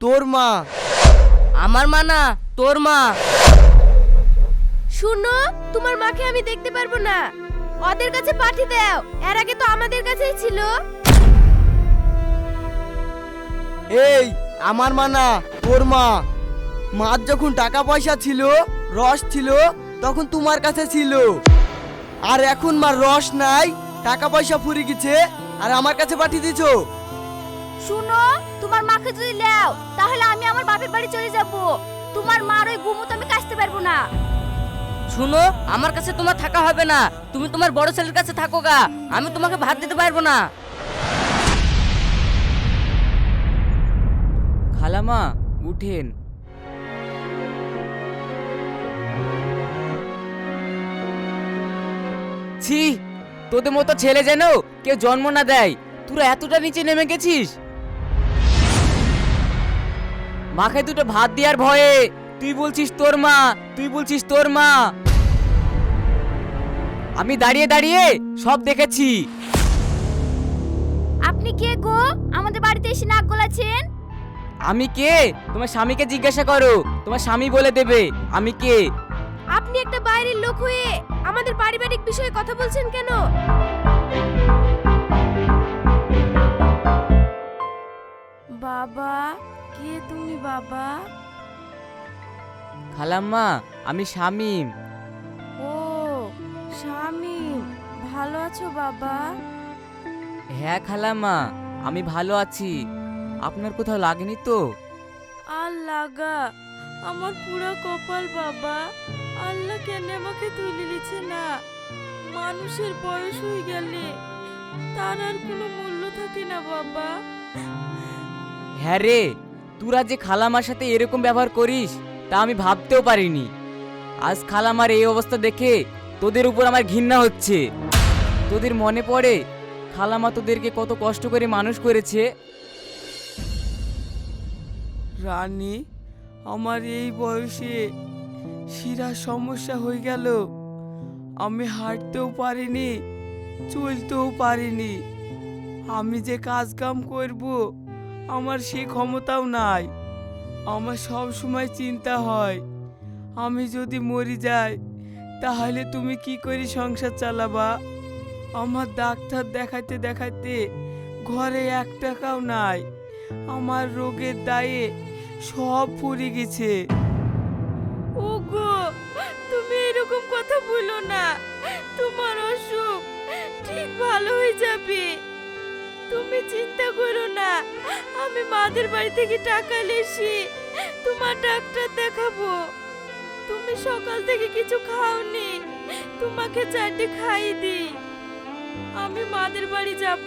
তোর মা। আমার মা না তোর মা। শুনো তোমার মাকে আমি দেখতে পারব না। ওদের কাছে পাঠিয়ে দাও এর আগে তো আমাদের কাছেই ছিল। এই আমার মা না তোর মা। মার যখন টাকা পয়সা ছিল রস ছিল তখন তোমার কাছে ছিল। আর এখন মার রস নাই টাকা পয়সা ফুরে গেছে আর আমার কাছে পাঠিয়ে দিছো? শুনো তোমার মাকে যদি নাও তাহলে আমি আমার বাপের বাড়ি চলে যাব। তোমার মার ওই গুমত আমি কাটতে পারব না। শুনো আমার কাছে তোমার থাকা হবে না। তুমি তোমার বড় ছেলের কাছে থাকো গা। আমি তোমাকে ভাত দিতে পারব না। খালামা উঠেন। ছি তোদের মতো ছেলে যেন কেউ জন্ম না দেয়। তোরা এতটা নিচে নেমে গেছিস? মাকে দুটো ভাত দেওয়ার ভয়ে তুই বলছিস তোর মা তুই বলছিস তোর মা। আমি দাঁড়িয়ে দাঁড়িয়ে সব দেখেছি। আপনি কে গো? আমাদের বাড়িতে এসে নাক গলাছেন আমি কে? তোমার স্বামীকে জিজ্ঞাসা করো। তোমার স্বামী বলে দেবে আমি কে? আপনি একটা বাইরের লোক হয়ে আমাদের পারিবারিক বিষয়ে কথা বলছেন কেন? বাবা কে তুমি বাবা? খালাম্মা আমি শামিম। ও স্বামী ভালো আছো বাবা? হ্যাঁ খালাম্মা আমি ভালো আছি। আপনার কোথাও লাগেনি তো? আর লাগা আমার পুরো কপাল বাবা। আল্লাহ কেন আমাকে তুলে নিচ্ছে না? মানুষের বয়স হয়ে গেলে তার আর কোনো মূল্য থাকে না বাবা। হ্যাঁ রে তোরা যে খালামার সাথে এরকম ব্যবহার করিস, তা আমি ভাবতেও পারিনি। আজ খালামার এই অবস্থা দেখে তোদের উপর আমার ঘৃণা হচ্ছে। তোদের মনে পড়ে খালামা তোদেরকে কত কষ্ট করে মানুষ করেছে? রানী, আমার এই বয়সে শিরার সমস্যা হয়ে গেল। আমি হাঁটতেও পারিনি, চলতেও পারিনি। আমি যে কাজ কাম করব আমার সে ক্ষমতাও নাই। আমার সব সময় চিন্তা হয়, আমি যদি মরি যাই, তাহলে তুমি কি করে সংসার চালাবা? আমার ডাক্তার দেখাইতে দেখাইতে ঘরে এক টাকাও নাই, আমার রোগের দায়ে সব পুড়ে গেছে। আমি মাদের বাড়ি থেকে টাকা লেসি তোমার ডাক্তার দেখাবো। তুমি সকাল থেকে কিছু খাওনি। তোমাকে চারটে খাইয়ে দি। আমি মাদের বাড়ি যাব।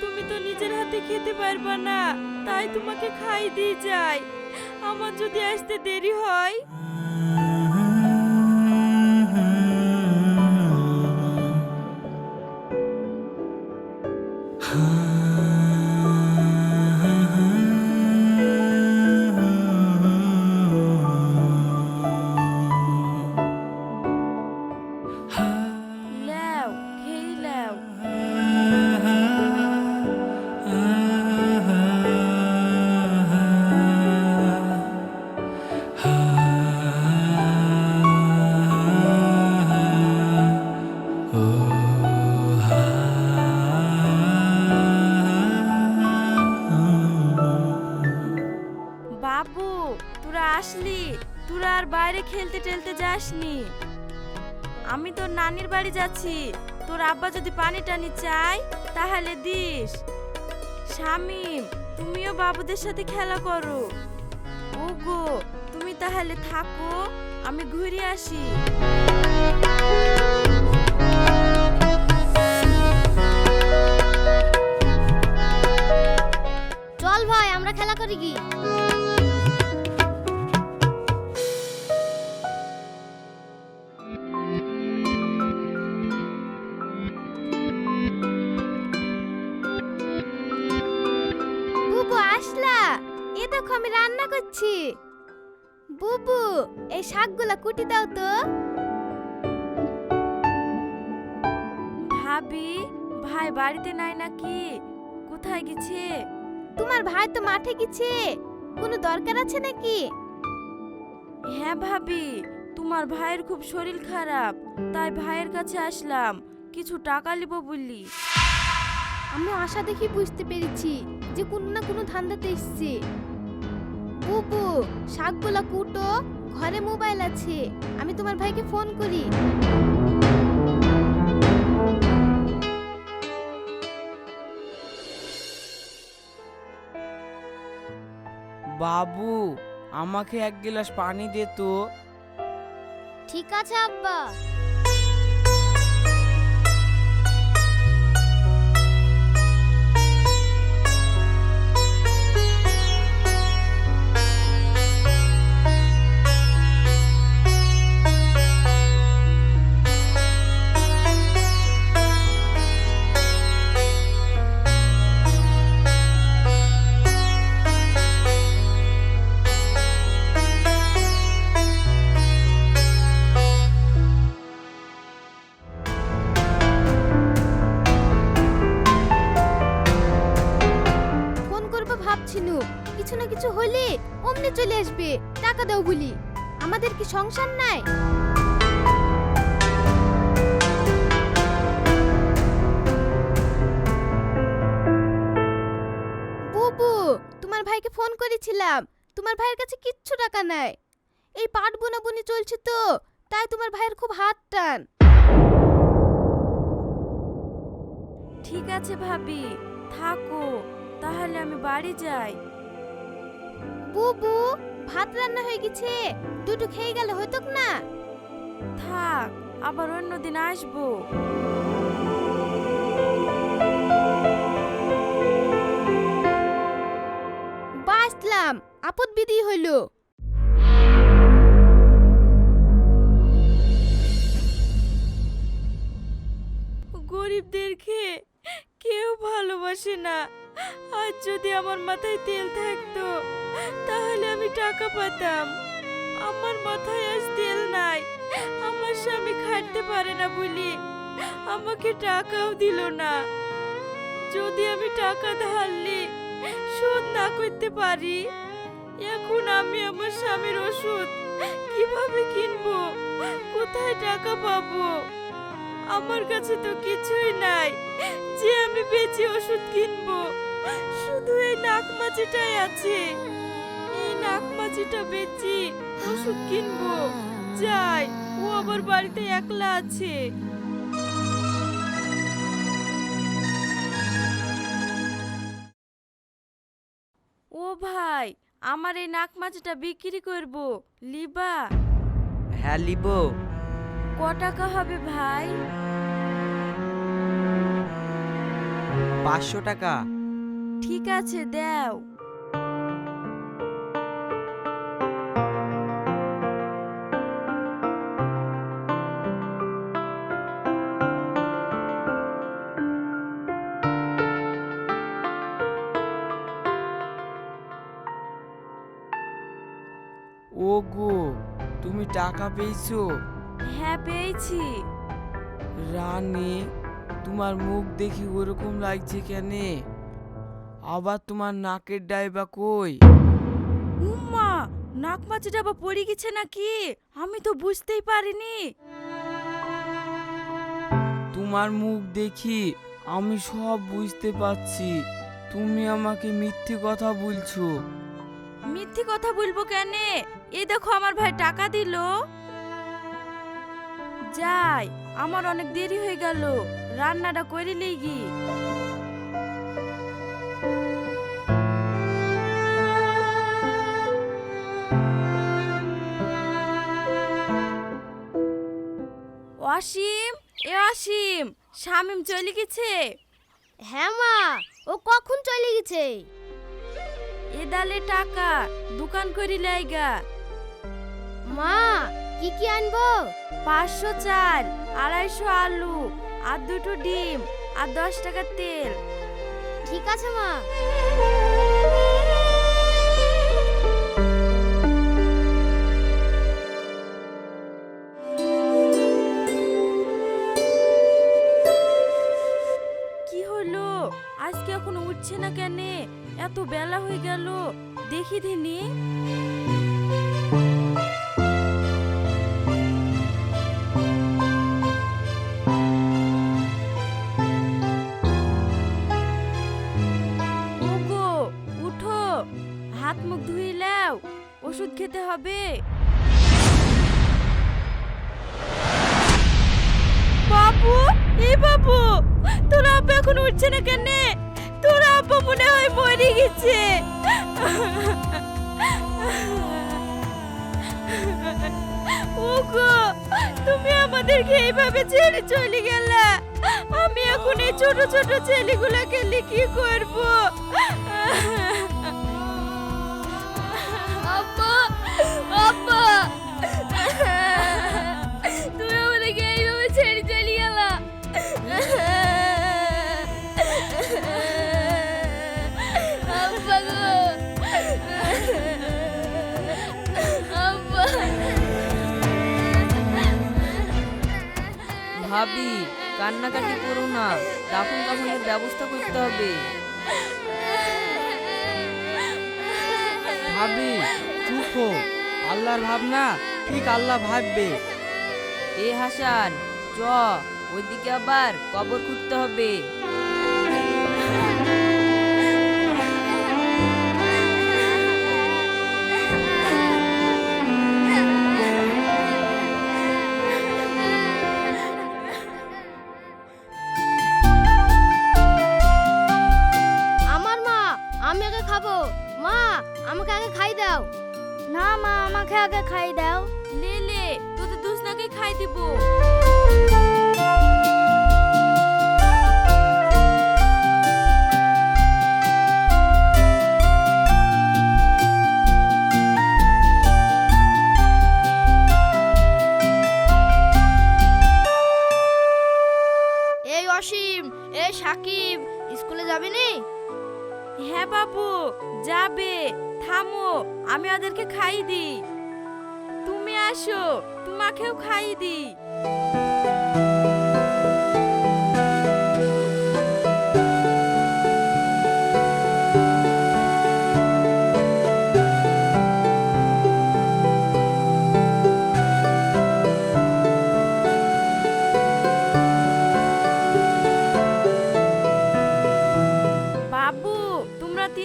তুমি তো নিজের হাতে খেতে পারবা না, তাই তোমাকে খাই দিয়ে যাই। আমার যদি আসতে দেরি হয়? লেও বাইরে খেলতে টেলতে যাসনি। আমি তোর নানির বাড়ি যাচ্ছি। তোর আব্বা যদি পানি টানি চাই তাহলে দিস। শামিম তুমিও বাবুদের সাথে খেলা করো। ওগো, তুমি তাহলে থাকো, আমি ঘুরে আসি। ভাবি ভাই বাড়িতে নাই নাকি? কোথায় গেছে? তোমার ভাই তো মাঠে গেছে। কোনো দরকার আছে নাকি? হ্যাঁ ভাবি তোমার ভাইয়ের খুব শরীর খারাপ তাই ভাইয়ের কাছে আসলাম কিছু টাকা নিব বললি। আমি আশা দেখি বুঝতে পেরেছি যে কোনো না কোনো ধান্দাতে এসছে। বুবু শাকগুলা কুটো ঘরে মোবাইল আছে আমি তোমার ভাইকে ফোন করি। বাবু আমাকে এক গ্লাস পানি দে তো। ঠিক আছে আব্বা। করেছিলাম তোমার ভাইয়ের কাছে কিচ্ছু টাকা নাই। এই পাট বুনাবুনি চলছে তো তাই তোমার ভাইয়ের খুব হাত টান। ঠিক আছে ভাবি থাকো তাহলে আমি বাড়ি যাই। বুবু ভাত রান্না হয়ে গেছে দুটো খেয়ে গেলে হতো না? থাক আবার অন্যদিন আসব। আপদ বিধি হইল। গরিবদেরকে কেউ ভালোবাসে না। আজ যদি আমার মাথায় তেল থাকতো, তাহলে আমি টাকা পেতাম। আমার মাথায় আজ তেল নাই। আমার স্বামী খাটতে পারে না বলি আমাকে টাকাও দিল না। যদি আমি টাকা ধারলে শোধ না করতে পারি এখন আমি আমার স্বামীর ওষুধ কীভাবে কিনবো? কোথায় টাকা পাবো? আমার কাছে তো কিছুই নাই। যে আমি বেচে ওষুধ কিনবো, শুধু এই নাক মাছিটাই আছে। এই নাক মাছিটা বেচি ওষুধ কিনবো। যাই, ও আবার বাড়িতে একলা আছে। ও ভাই আমার এই নাক মাছটা বিক্রি করব লিবা। হ্যাঁ লিব। ক টাকা হবে ভাই? পাঁচশো টাকা। ঠিক আছে দেও। টাকা পেয়েছ? হ্যাঁ পেয়েছি। রানী তোমার মুখ দেখি ওরকম লাগছে কেনে? আবার তোমার নাকের ডাইবা কই? উম্মা নাক মাছিটা বা পড়ে গেছে নাকি? আমি তো বুঝতেই পারিনি। তোমার মুখ দেখি আমি সব বুঝতে পারছি। তুমি আমাকে মিথ্যে কথা বলছো। মিথ্যে কথা বলব কেন? এই দেখো আমার ভাই টাকা দিল। যাই আমার অনেক দেরি হয়ে গেল। রান্নাটা করে লেগি অসীম এ অসীম শামিম চলে গেছে। হ্যাঁ মা ও কখন চলে গেছে? এ দালে টাকা দোকান করি লাইগা মা, কি কি আনব? পাঁচশো চাল, আড়াইশো আলু, আর দুটো ডিম, আর দশ টাকার তেল। ঠিক আছে, মা। কি হলো? আজকে এখনও উঠছে না কেন? এত বেলা হয়ে গেল। দেখি বিধিনি ওষুধ খেতে হবে। বাবু এই বাবু, তোর আব্বা এখন উঠছে না কেন? তোর আব্বা মনে হয় মরে গেছে। ওগো, তুমি আমাদেরকে এইভাবে ছেড়ে চলে গেলে? আমি এখন এই ছোট ছোট ছেলেগুলোকে নিয়ে কি করব? ভাবি কান্নাকাটি করো না দাফন কাফনের ব্যবস্থা করতে হবে। ভাবি চুপ হো আল্লাহর ভাবনা ঠিক আল্লাহ ভাববে। এ হাসান চ ওইদিকে আবার কবর খুঁড়তে হবে। আমাকে আগে খাই দাও। না মা আমাকে আগে খাই দাও। লে লে তোদের দুসনাকে খাই দিব। এই অসীম এই সাকিব স্কুলে যাবি নি? হ্যাঁ বাবু যাবে। থামো আমি ওদেরকে খাই দিই। তুমি আসো তোমাকেও খাই দি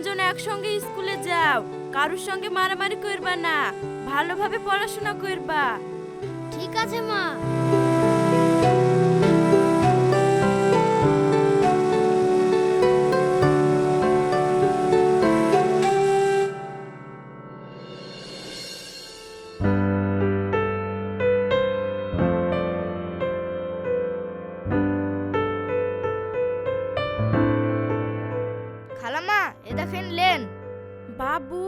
তিনজন একসঙ্গে স্কুলে যাও। কারোর সঙ্গে মারামারি করবা না। ভালোভাবে পড়াশোনা করবা। ঠিক আছে মা। এ দেখেন লেন। বাবু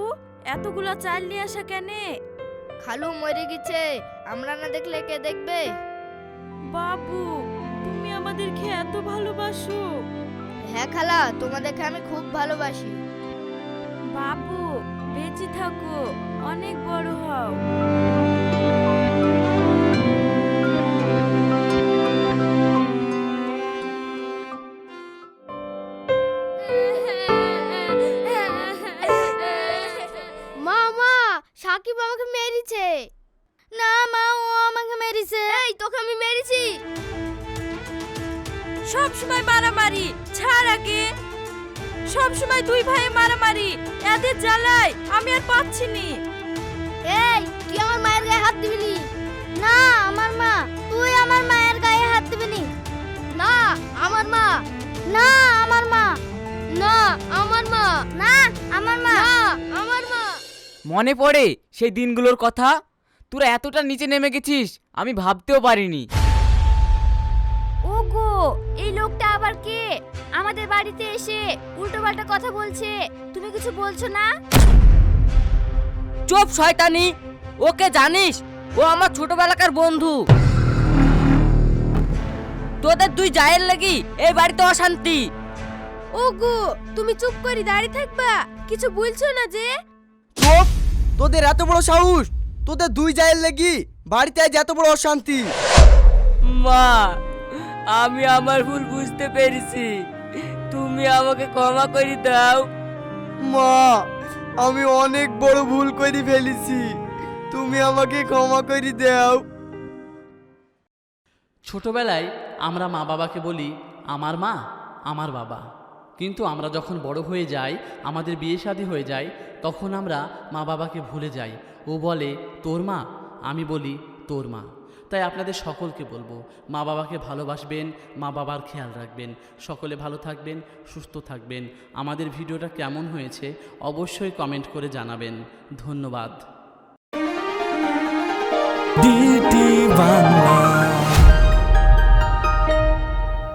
এতগুলো চাল নিয়ে আসা কেনে? খালু মরে গেছে আমরা না দেখলে কে দেখবে? বাবু তুমি আমাদেরকে এত ভালোবাসো। হ্যাঁ খালা তোমাদেরকে আমি খুব ভালোবাসি। বাবু বেঁচে থাকো অনেক বড় হও। সাকিব আমাকে মেরেছে। না মা ও আমাকে মেরেছে। এই তোকে আমি মেরেছি। সব সময় মারামারি ছাড় আগে। সব সময় দুই ভাই মারামারি এদের জ্বালায় আমি আর পাচ্ছি নি। এই তুই আমার মায়ের গায়ে হাত দিবি নি? না আমার মা তুই আমার মায়ের গায়ে হাত দিবি নি। না আমার মা না আমার মা। মনে পড়ে সেই দিনগুলোর কথা? তোরা এতটা নিচে নেমে গেছিস আমি ভাবতেও পারিনি। ওগো এই লোকটা আবার কে? আমাদের বাড়িতে এসে উল্টোপাল্টা কথা বলছে। তুমি কিছু বলছো না? চুপ শয়তানি! ওকে জানিস ও আমার ছোটবেলাকার বন্ধু। তোদের দুই জায়ের লাগি এই বাড়িতে অশান্তি। ওগো তুমি চুপ করে দাঁড়িয়ে থাকবা। কিছু বলছো না যে? চোপ তোদের এত বড় সাহস তোদের দুই জায়ের লেগি বাড়িতে আজ এত বড় অশান্তি। মা আমি আমার ভুল বুঝতে পেরেছি। তুমি আমাকে ক্ষমা করে দাও। মা আমি অনেক বড় ভুল করে ফেলেছি। তুমি আমাকে ক্ষমা করে দাও। ছোটবেলায় আমরা মা বাবাকে বলি আমার মা আমার বাবা। কিন্তু আমরা যখন বড় হয়ে যাই, আমাদের বিয়ে শাদী হয়ে যায়, তখন আমরা মা বাবাকে ভুলে যাই। ও বলে, তোর মা? আমি বলি, তোর মা। তাই আপনাদের সকলকে বলব মা বাবাকে ভালোবাসবেন মা বাবার খেয়াল রাখবেন, সকলে ভালো থাকবেন, সুস্থ থাকবেন। আমাদের ভিডিওটা কেমন হয়েছে, অবশ্যই কমেন্ট করে জানাবেন। ধন্যবাদ। বাংলা।